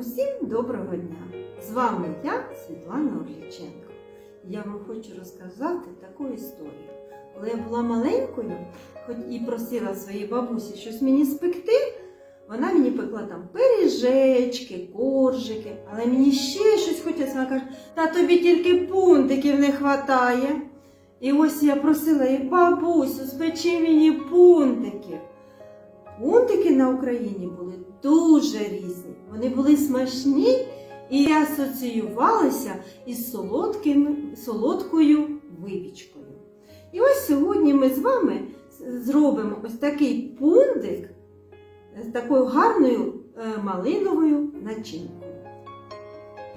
Усім доброго дня! З вами я, Світлана Орліченко. Я вам хочу розказати таку історію. Коли я була маленькою, хоч і просила своїй бабусі щось мені спекти, вона мені пекла там пиріжечки, коржики, але мені ще щось хотілося. Вона каже, та тобі тільки пунтиків не вистачає. І ось я просила її, бабусю, спечи мені пунтиків. Пунтики на Україні були дуже різні. Вони були смачні і асоціювалися із солодким, солодкою випічкою. І ось сьогодні ми з вами зробимо ось такий пундик з такою гарною е, малиновою начинкою.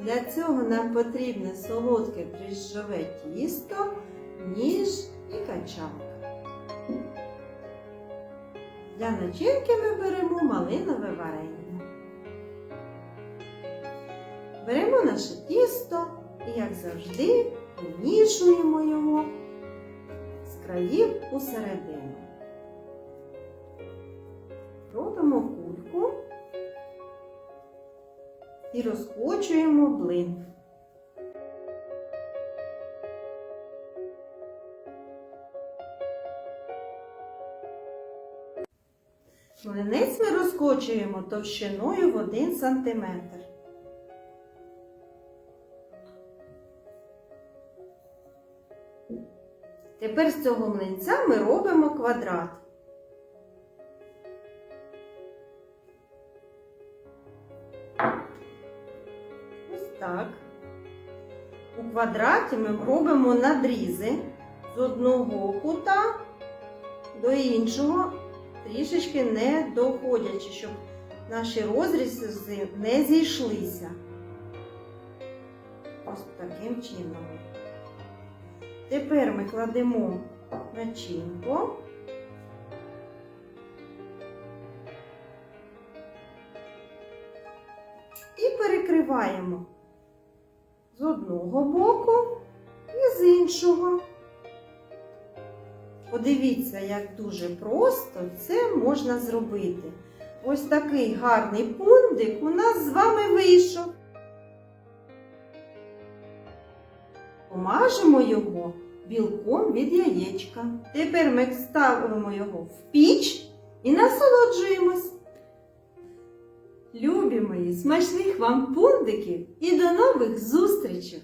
Для цього нам потрібне солодке дріжджове тісто, ніж і качалка. Для начинки ми беремо малинове варення. Беремо наше тісто і, як завжди, вмішуємо його з країв у середину. Робимо кульку і розкочуємо блин. Млинець ми розкочуємо товщиною в 1 см. Тепер з цього млинця ми робимо квадрат. Ось так. У квадраті ми робимо надрізи з одного кута до іншого трішечки не доходячи, щоб наші розрізи не зійшлися. Ось таким чином. Тепер ми кладемо начинку. І перекриваємо з одного боку і з іншого. Подивіться, як дуже просто це можна зробити. Ось такий гарний пундик у нас з вами вийшов. Помажемо його білком від яєчка. Тепер ми ставимо його в піч і насолоджуємось. Любі мої, смачних вам пундиків і до нових зустрічей!